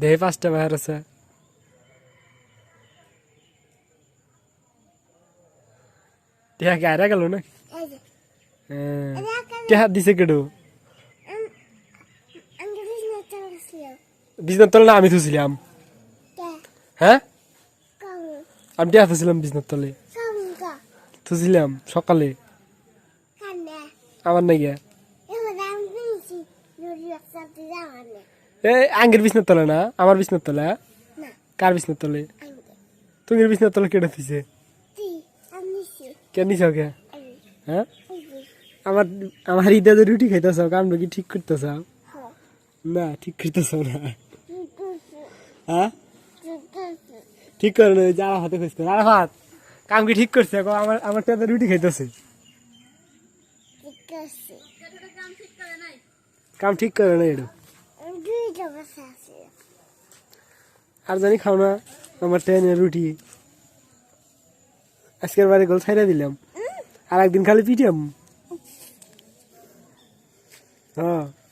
দেহে পাঁচটা বাহার আছে। টিহা কি আয়রা গেল না এই যে। হ্যাঁ। দিছে কেডো? বিছনার তলে না আমি থুছিলাম। হ্যাঁ? আমি টিহা থুছিলাম বিছনার তলে থুছিলাম সকালে। আমার নাই এই আঙ্গের বিছনার তলে না? আমার বিছনার তলে? না। কার বিছনার তলে? তুমি বিছনার তলে কেটে আমি কেন নিছ কে হ্যাঁ? আমার আমার ঈদে যে রুটি খাইতেছ কামটা কি ঠিক করতেছ? হ্যাঁ। না ঠিক করতেছ না। তুই হ্যাঁ? ঠিক করে না যা হাতে খুঁজতে। আর ভাত কাম কি ঠিক করছে? আমার আমার পেটে রুটি খাইতেছে। কাম ঠিক করে না এটা আমি দুইটা বসে আছি আর জানি খাও না, আমার ট্রেনের রুটি। আজকের বারে গোল ছাইরা দিলাম। আর একদিন খালি পিটাম। হ্যাঁ।